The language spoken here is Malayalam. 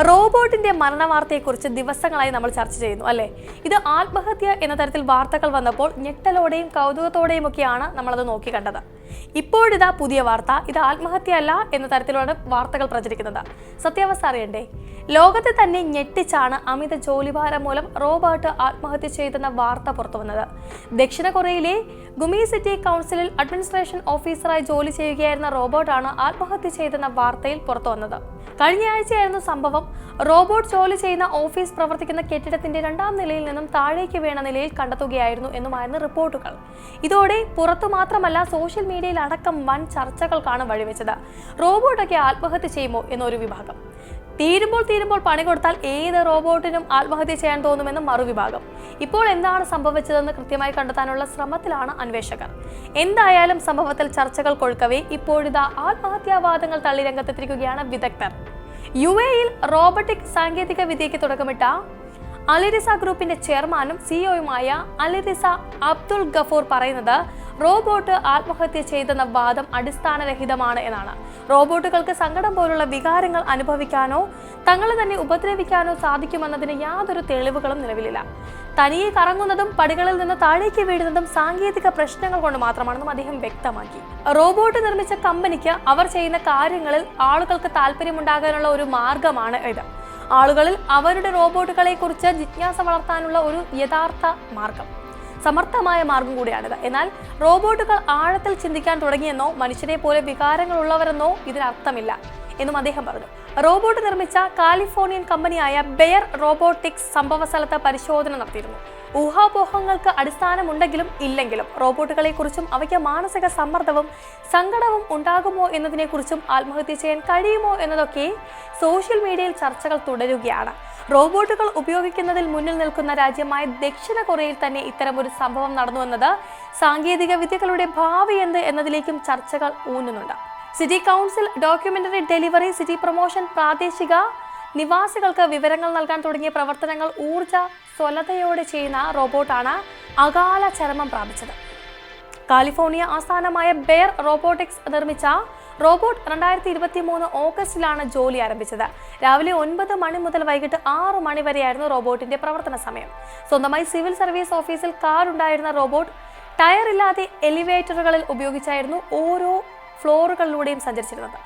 മരണ വാർത്തയെക്കുറിച്ച് ദിവസങ്ങളായി നമ്മൾ ചർച്ച ചെയ്യുന്നു അല്ലേ? ഇത് ആത്മഹത്യ എന്ന തരത്തിൽ വാർത്തകൾ വന്നപ്പോൾ ഞെട്ടലോടെയും കൗതുകത്തോടെയും ഒക്കെയാണ് നമ്മളത് നോക്കി കണ്ടത്. ഇപ്പോഴിതാ പുതിയ വാർത്ത ഇത് ആത്മഹത്യ അല്ല എന്ന തരത്തിലാണ് വാർത്തകൾ പ്രചരിക്കുന്നത്. സത്യാവസ്ഥ അറിയണ്ടേ? ലോകത്തെ തന്നെ ഞെട്ടിച്ചാണ് അമിത ജോലിഭാരം മൂലം റോബോട്ട് ആത്മഹത്യ ചെയ്തെന്ന വാർത്ത പുറത്തു വന്നത് ദക്ഷിണ കൊറിയയിലെ ഗുമി സിറ്റി കൗൺസിലിൽ അഡ്മിനിസ്ട്രേഷൻ ഓഫീസറായി ജോലി ചെയ്യുകയായിരുന്ന റോബോട്ടാണ് ആത്മഹത്യ ചെയ്തെന്ന വാർത്തയിൽ പുറത്തു വന്നത് കഴിഞ്ഞ ആഴ്ചയായിരുന്നു സംഭവം. റോബോട്ട് ജോലി ചെയ്യുന്ന ഓഫീസ് പ്രവർത്തിക്കുന്ന കെട്ടിടത്തിന്റെ രണ്ടാം നിലയിൽ നിന്നും താഴേക്ക് വീണ നിലയിൽ കണ്ടെത്തുകയായിരുന്നു എന്നുമായിരുന്നു റിപ്പോർട്ടുകൾ. ഇതോടെ പുറത്തു മാത്രമല്ല സോഷ്യൽ മീഡിയയിൽ അടക്കം വൻ ചർച്ചകൾക്കാണ് വഴിവെച്ചത്. റോബോട്ടൊക്കെ ആത്മഹത്യ ചെയ്യുമോ എന്നൊരു വിഭാഗം. തീരുമ്പോൾ തീരുമ്പോൾ പണി കൊടുത്താൽ ഏത് റോബോട്ടിനും ആത്മഹത്യ ചെയ്യാൻ തോന്നുമെന്ന് മറുവിഭാഗം. ഇപ്പോൾ എന്താണ് സംഭവിച്ചതെന്ന് കൃത്യമായി കണ്ടെത്താനുള്ള ശ്രമത്തിലാണ് അന്വേഷകർ. എന്തായാലും സംഭവത്തിൽ ചർച്ചകൾ കൊഴുക്കവേ ഇപ്പോഴിതാ ആത്മഹത്യാവാദങ്ങൾ തള്ളി രംഗത്തെത്തിരിക്കുകയാണ് വിദഗ്ധർ. യു എയിൽ റോബോട്ടിക് സാങ്കേതിക വിദ്യയ്ക്ക് തുടക്കമിട്ട അലിരിസ ഗ്രൂപ്പിന്റെ ചെയർമാനും സിഇഒയുമായ അലിരിസ അബ്ദുൾ ഗഫൂർ പറയുന്നത് റോബോട്ട് ആത്മഹത്യ ചെയ്തെന്ന വാദം അടിസ്ഥാനരഹിതമാണ് എന്നാണ്. റോബോട്ടുകൾക്ക് സങ്കടം പോലുള്ള വികാരങ്ങൾ അനുഭവിക്കാനോ തങ്ങളെ തന്നെ ഉപദ്രവിക്കാനോ സാധിക്കുമെന്നതിന് യാതൊരു തെളിവുകളും നിലവിലില്ല. തനിയെ കറങ്ങുന്നതും പടികളിൽ നിന്ന് താഴേക്ക് വീഴുന്നതും സാങ്കേതിക പ്രശ്നങ്ങൾ കൊണ്ട് മാത്രമാണെന്നും അദ്ദേഹം വ്യക്തമാക്കി. റോബോട്ട് നിർമ്മിച്ച കമ്പനിക്ക് അവർ ചെയ്യുന്ന കാര്യങ്ങളിൽ ആളുകൾക്ക് താല്പര്യമുണ്ടാകാനുള്ള ഒരു മാർഗമാണ് ഇത്. ആളുകളിൽ അവരുടെ റോബോട്ടുകളെ കുറിച്ച് ജിജ്ഞാസ വളർത്താനുള്ള ഒരു യഥാർത്ഥ മാർഗം. സമർത്ഥമായ മാർഗം കൂടിയാണിത് എന്നാൽ റോബോട്ടുകൾ ആഴത്തിൽ ചിന്തിക്കാൻ തുടങ്ങിയെന്നോ മനുഷ്യരെ പോലെ വികാരങ്ങളുള്ളവരെന്നോ ഇതിനർത്ഥമില്ല എന്നും അദ്ദേഹം പറഞ്ഞു. റോബോട്ട് നിർമ്മിച്ച കാലിഫോർണിയൻ കമ്പനിയായ ബെയർ റോബോട്ടിക്സ് സംഭവ സ്ഥലത്ത് പരിശോധന നടത്തിയിരുന്നു. ഊഹാപോഹങ്ങൾക്ക് അടിസ്ഥാനമുണ്ടെങ്കിലും ഇല്ലെങ്കിലും റോബോട്ടുകളെ കുറിച്ചും അവയ്ക്ക് മാനസിക സമ്മർദ്ദവും സങ്കടവും ഉണ്ടാകുമോ എന്നതിനെക്കുറിച്ചും ആത്മഹത്യ ചെയ്യാൻ കഴിയുമോ എന്നതൊക്കെ സോഷ്യൽ മീഡിയയിൽ ചർച്ചകൾ തുടരുകയാണ്. റോബോട്ടുകൾ ഉപയോഗിക്കുന്നതിൽ മുന്നിൽ നിൽക്കുന്ന രാജ്യമായ ദക്ഷിണ കൊറിയയിൽ തന്നെ ഇത്തരമൊരു സംഭവം നടന്നുവെന്നത് സാങ്കേതിക വിദ്യകളുടെ ഭാവി എന്ത് എന്നതിലേക്കും ചർച്ചകൾ ഊന്നുന്നുണ്ട്. City council documentary delivery city promotion പ്രാദേശിക നിവാസികൾക്ക് വിവരങ്ങൾ നൽകാൻ തുടങ്ങിയ പ്രവർത്തനങ്ങൾ ഊർജ സ്വലതയോടെ ചെയ്യുന്ന റോബോട്ടാണ് അകാല ചരമം പ്രാപിച്ചത്. കാലിഫോർണിയ ആസ്ഥാനമായ ബെയർ റോബോട്ടിക്സ് നിർമ്മിച്ച റോബോട്ട് രണ്ടായിരത്തി ഇരുപത്തി മൂന്ന് ഓഗസ്റ്റിലാണ് ജോലി ആരംഭിച്ചത്. രാവിലെ ഒൻപത് മണി മുതൽ വൈകിട്ട് ആറ് മണി വരെയായിരുന്നു റോബോട്ടിന്റെ പ്രവർത്തന സമയം. സ്വന്തമായി സിവിൽ സർവീസ് ഓഫീസിൽ കാർ ഉണ്ടായിരുന്ന റോബോട്ട് ടയർ ഇല്ലാതെ എലിവേറ്ററുകളിൽ ഉപയോഗിച്ചായിരുന്നു ഓരോ ഫ്ലോറുകളിലൂടെയും സഞ്ചരിച്ചിരുന്നത്.